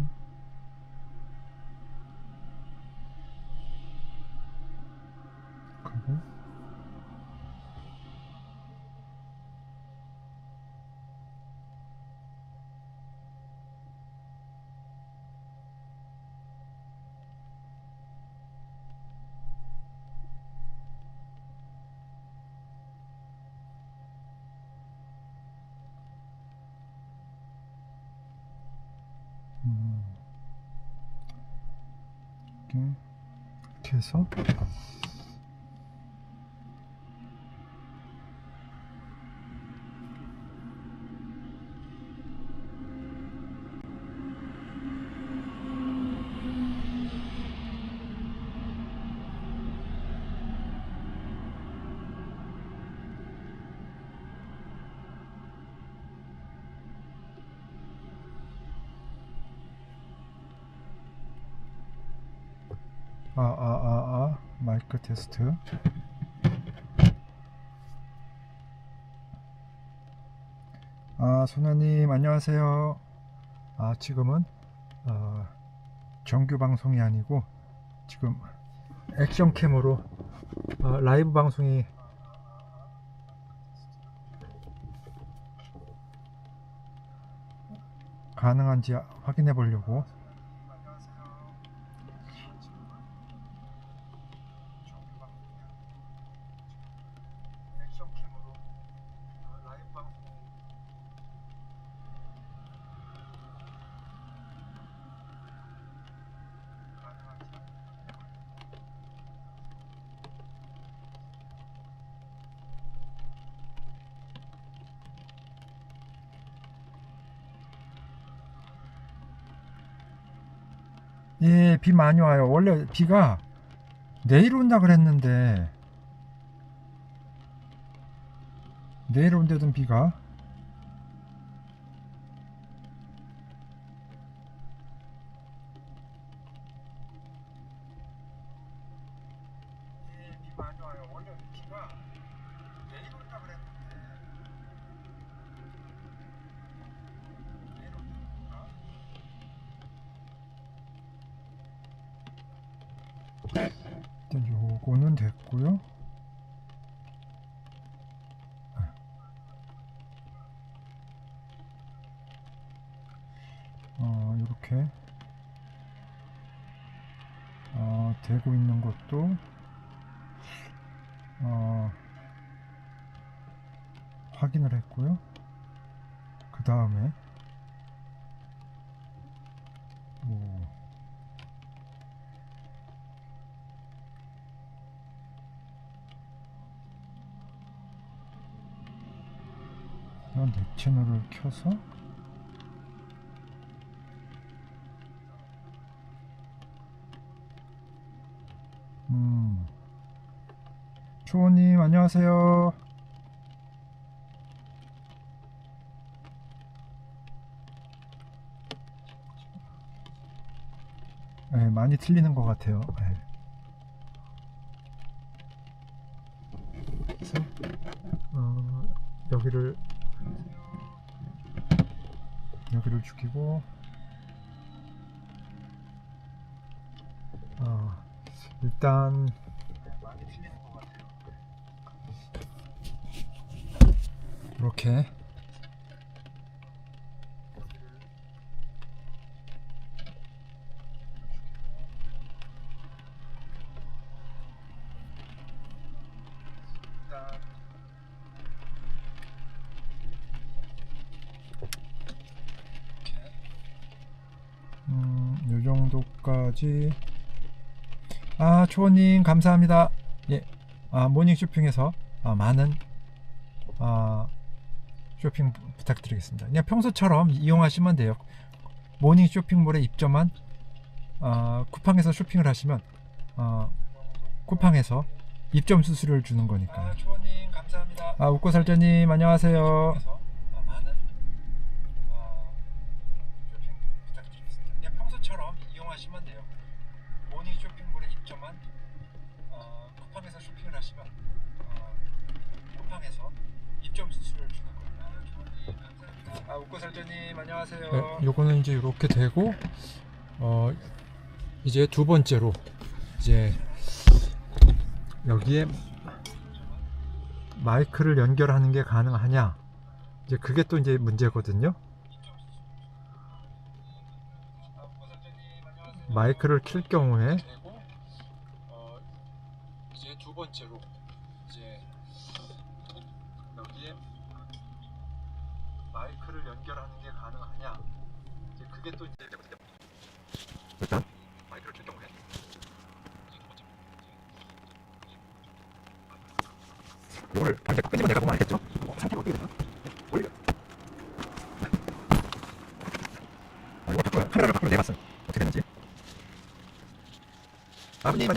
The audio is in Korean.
있어? 그리고 이렇게 해서 아, 아, 아, 아, 마이크 테스트. 아, 소나님, 안녕하세요. 아, 지금은, 어, 정규 방송이 아니고, 지금 액션캠으로, 어, 라이브 방송이 가능한지 확인해 보려고 예, 비 많이 와요. 원래 비가 내일 온다 그랬는데 내일 온다던 비가 예, 비 많이 와요. 원래 비가 내일 온다 그랬는데 내일 온다 일단 요거는 됐고요. 어, 이렇게 어, 되고 있는 것도 어, 확인을 했고요. 그 다음에 오. 내 채널을 켜서 음 초호님 안녕하세요 네, 많이 틀리는 것 같아요 네. 그래서 어, 여기를 여기를 죽이고 어, 일단 이렇게 음, 요 정도까지. 아, 초원님, 감사합니다. 예. 아, 모닝 쇼핑에서 아, 많은 아, 쇼핑 부- 부탁드리겠습니다. 그냥 평소처럼 이용하시면 돼요. 모닝 쇼핑몰에 입점한 아, 쿠팡에서 쇼핑을 하시면 아, 쿠팡에서 입점 수수료를 주는 거니까요. 아. 아, 웃고 살자님, 안녕하세요. 그래서 어, 많은 어, 쇼핑 부탁드리겠습니다. 그냥 평소처럼 이용하시면 돼요. 모닝 쇼핑몰에 입 점한 어, 쿠팡에서 쇼핑을 하시면 어, 쿠팡에서 입점 수수료를 주는 거예요. 아, 감사합니다. 아 웃고 살자님 안녕하세요. 네, 요거는 이제 이렇게 되고 어 이제 두 번째로 이제 여기에 마이크를 연결하는 게 가능하냐 이제 그게 또 이제 문제거든요 아. 마이크를 킬 경우에 두 번째로 이제 여기에 마이크를 연결하는 게 가능하냐? 이제 그게 또 이제 일단 마이크를 킬 경우에 이거를 반대 끄집어 내가 보면 알겠죠? 어, 상태가 어떻게 되나? 아, 바꿔 카메라를 바꾸면 내봤어 어떻게 되는지. 아버님 안녕하세요